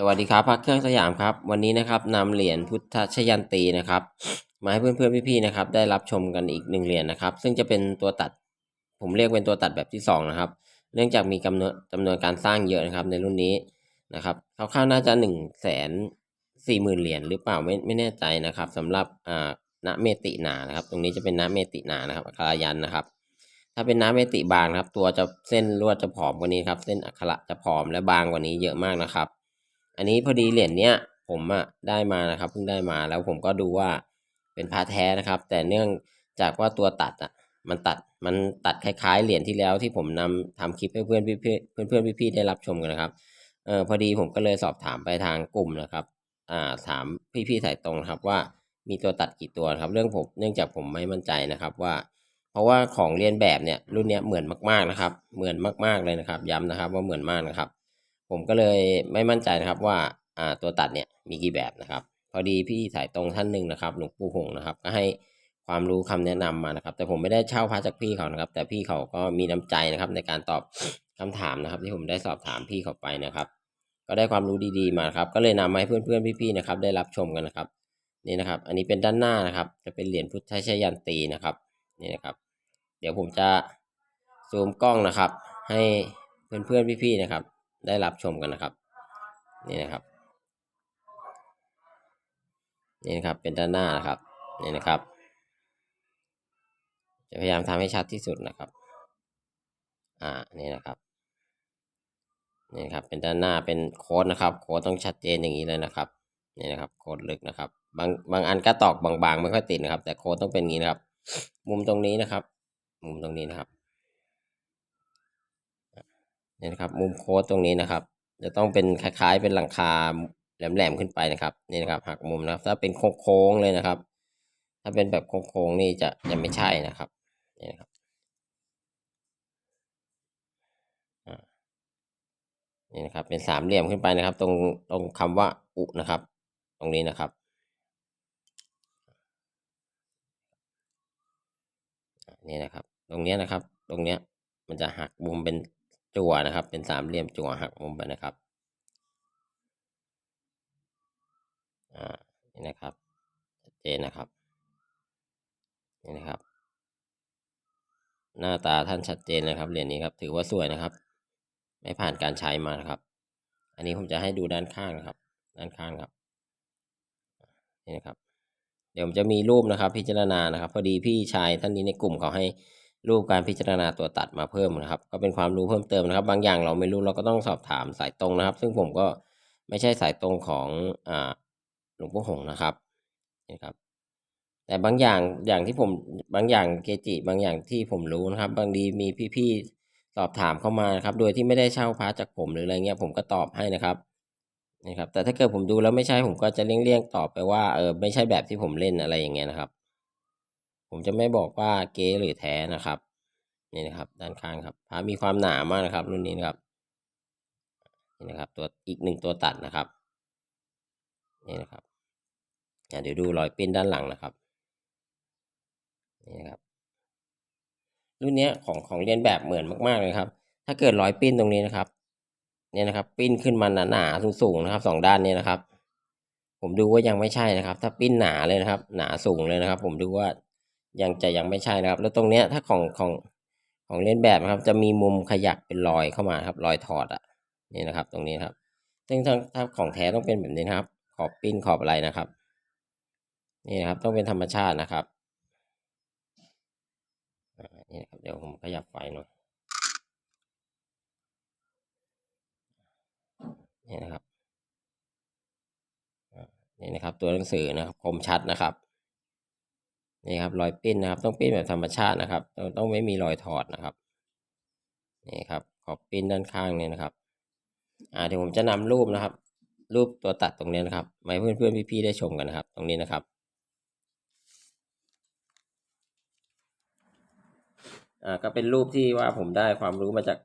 สวัสดีครับพักเครื่องสยามครับ วันนี้นะครับนำเหรียญพุทธชยันตีนะครับมาให้เพื่อนๆพี่ๆนะครับ ได้รับชมกันอีกหนึ่งเหรียญนะครับ ซึ่งจะเป็นตัวตัด ผมเรียกเป็นตัวตัดแบบที่สองนะครับ เนื่องจากมีกำนวนจำนวนการสร้างเยอะนะครับ ในรุ่นนี้นะครับคร่าวๆน่าจะหนึ่งแสนสี่หมื่นเหรียญหรือเปล่าไม่ไม่แน่ใจนะครับสำหรับอ่าณเมตินานะครับ ตรงนี้จะเป็นณเมตินานะครับอัครายันนะครับ ถ้าเป็นน้ำเมติบางนะครับ ตัวจะเส้นลวดจะผอมกว่านี้ครับ เส้นอักขระจะผอมและบางกว่านี้เยอะมากนะครับ อันนี้พอดีเหรียญเนี้ยผมอะได้มานะครับเพิ่งได้มาแล้วผมก็ดูว่าเป็นพาแท้นะครับ แต่เนื่องจากว่าตัวตัดอะมันตัดมันตัดคล้ายๆเหรียญที่แล้วที่ผมนำทำคลิปให้เพื่อนพี่เพื่อนเพื่อนพี่ๆได้รับชมกันนะครับเออพอดีผมก็เลยสอบถามไปทางกลุ่มนะครับอ่าถามพี่ๆสายตรงครับว่ามีตัวตัดกี่ตัวครับ เรื่องผมเนื่องจากผมไม่มั่นใจนะครับว่า เพราะว่าของเรียนแบบเนี่ยรุ่นเนี้ยเหมือนมากๆนะครับ เหมือนมากๆเลยนะครับ ย้ำนะครับว่าเหมือนมากนะครับ ผมก็เลยไม่มั่นใจนะครับว่าอ่าตัวตัดเนี่ยมีกี่แบบนะครับ พอดีพี่สายตรงท่านหนึ่งนะครับหลวงปู่หงนะครับ ก็ให้ความรู้คำแนะนำมานะครับ แต่ผมไม่ได้เช่าพระจากพี่เขานะครับ แต่พี่เขาก็มีน้ำใจนะครับ ในการตอบคำถามนะครับ ที่ผมได้สอบถามพี่เขาไปนะครับ ก็ได้ความรู้ดีๆมาครับ ก็เลยนำมาให้เพื่อนๆพี่ๆนะครับ ได้รับชมกันนะครับนี่นะครับ อันนี้เป็นด้านหน้านะครับ จะเป็นเหรียญพุทธชยันตีนะครับนี่นะครับ เดี๋ยวผมจะซูมกล้องนะครับ ให้เพื่อนๆพี่ๆนะครับ ได้รับชมกันนะครับ นี่นะครับ นี่นะครับเป็นด้านหน้านะครับ นี่นะครับ จะพยายามทำให้ชัดที่สุดนะครับ อ่า นี่นะครับนี่นะครับเป็นด้านหน้าเป็นโค้ดนะครับ โค้ดต้องชัดเจนอย่างนี้เลยนะครับนี่นะครับ โค้ดลึกนะครับ บางบางอันก็ตอกบางๆไม่ค่อยติดนะครับ แต่โค้ดต้องเป็นอย่างนี้นะครับ มุมตรงนี้นะครับ มุมตรงนี้นะครับ นี่นะครับมุมโค้ดตรงนี้นะครับ จะต้องเป็นคล้ายๆเป็นหลังคาแหลมๆขึ้นไปนะครับนี่นะครับหักมุมนะครับ ถ้าเป็นโค้งๆเลยนะครับ ถ้าเป็นแบบโค้งๆนี่จะจะไม่ใช่นะครับนี่นะครับนี่นะครับเป็นสามเหลี่ยมขึ้นไปนะครับ ตรงตรงคำว่าอุนะครับ ตรงนี้นะครับนี่นะครับ ตรงเนี้ยนะครับ ตรงเนี้ยมันจะหักมุมเป็น จั่วนะครับ เป็นสามเหลี่ยมจั่วหักมุมไปนะครับอ่านี่นะครับชัดเจนนะครับนี่นะครับ หน้าตาท่านชัดเจนเลยครับเหรียญนี้ครับ ถือว่าสวยนะครับ ไม่ผ่านการใช้มานะครับ อันนี้ผมจะให้ดูด้านข้างนะครับ ด้านข้างครับนี่นะครับ เดี๋ยวผมจะมีรูปนะครับ พิจารณานะครับ พอดีพี่ชายท่านนี้ในกลุ่มเขาให้ รูปการพิจารณาตัวตัดมาเพิ่มนะครับ ก็เป็นความรู้เพิ่มเติมนะครับ บางอย่างเราไม่รู้เราก็ต้องสอบถามสายตรงนะครับ ซึ่งผมก็ไม่ใช่สายตรงของอ่าหลวงพ่อหงนะครับนี่ครับ แต่บางอย่างอย่างที่ผมบางอย่างเกจิ บางอย่างที่ผมรู้นะครับ บางทีมีพี่ๆสอบถามเข้ามาครับ โดยที่ไม่ได้เช่าพระจากผมหรืออะไรเงี้ยผมก็ตอบให้นะครับนะครับ แต่ถ้าเกิดผมดูแล้วไม่ใช่ผมก็จะเลี่ยงๆตอบไปว่าเออไม่ใช่แบบที่ผมเล่นอะไรอย่างเงี้ยนะครับ ผมจะไม่บอกว่าเก๊หรือแท้นะครับนี่นะครับ ด้านข้างครับพระมีความหนามากนะครับ รุ่นนี้นะครับนี่นะครับตัวอีกหนึ่งตัวตัดนะครับนี่นะครับเดี๋ยวดูรอยปิ้นด้านหลังนะครับนี่นะครับรุ่นนี้ของของเรียนแบบเหมือนมากๆเลยครับ ถ้าเกิดรอยปิ้นตรงนี้นะครับเนี่ยนะครับ ปิ้นขึ้นมาหนาๆสูงๆนะครับสองด้านนี้นะครับ ผมดูว่ายังไม่ใช่นะครับ ถ้าปิ้นหนาเลยนะครับ หนาสูงเลยนะครับ ผมดูว่า ยังจะยังไม่ใช่นะครับ แล้วตรงเนี้ยถ้าของของของเลียนแบบนะครับ จะมีมุมขยักเป็นรอยเข้ามาครับ รอยถอดอะนี่นะครับ ตรงนี้ครับ ซึ่งถ้าถ้าของแท้ต้องเป็นแบบนี้นะครับ ขอบปิ้นขอบอะไรนะครับ นี่นะครับต้องเป็นธรรมชาตินะครับนี่นะครับเดี๋ยวผมขยับไฟหน่อยนี่นะครับนี่นะครับ ตัวหนังสือนะครับคมชัดนะครับ นี่ครับรอยปิ้นนะครับ ต้องปิ้นแบบธรรมชาตินะครับต้องต้องไม่มีรอยถอดนะครับนี่ครับขอบปิ้นด้านข้างเนี่ยนะครับ อ่าเดี๋ยวผมจะนำรูปนะครับ รูปตัวตัดตรงนี้นะครับมาให้เพื่อนเพื่อนพี่ๆได้ชมกันนะครับ ตรงนี้นะครับอ่าก็เป็นรูปที่ว่าผมได้ความรู้มาจาก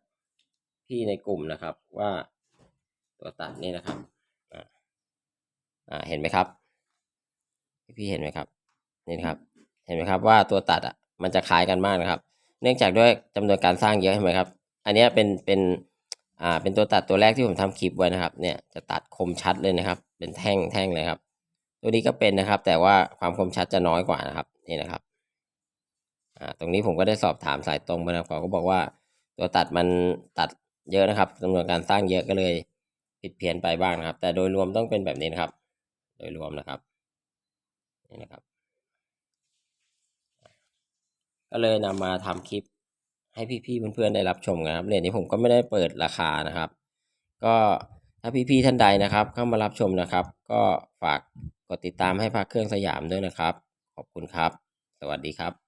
พี่ในกลุ่มนะครับ ว่าตัวตัดนี่นะครับอ่าเห็นไหมครับ พี่เห็นไหมครับ นี่ครับ ห็นไหมครับว่าตัวตัดอะมันจะคล้ายกันมากนะครับ เนื่องจากด้วยจำนวนการสร้างเยอะใช่ไหมครับ อันนี้เป็นเป็นอ่าเป็นตัวตัดตัวแรกที่ผมทำคลิปไว้นะครับ เนี่ยจะตัดคมชัดเลยนะครับ เป็นแท่งแท่งเลยครับ ตัวนี้ก็เป็นนะครับ แต่ว่าความคมชัดจะน้อยกว่านะครับนี่นะครับอ่าตรงนี้ผมก็ได้สอบถามสายตรงไปนะครับเขาก็บอกว่า ตัวตัดมันตัดเยอะนะครับจำนวนการสร้างเยอะก็เลยผิดเพี้ยนไปบ้างนะครับ แต่โดยรวมต้องเป็นแบบนี้นะครับ โดยรวมนะครับนี่นะครับ ก็เลยนำมาทำคลิปให้พี่ๆเพื่อนๆได้รับชมนะครับเหรียญนี้ผมก็ไม่ได้เปิดราคานะครับ ก็ถ้าพี่ๆท่านใดนะครับ เข้ามารับชมนะครับ ก็ฝากกดติดตามให้พักเครื่องสยามด้วยนะครับ ขอบคุณครับ สวัสดีครับ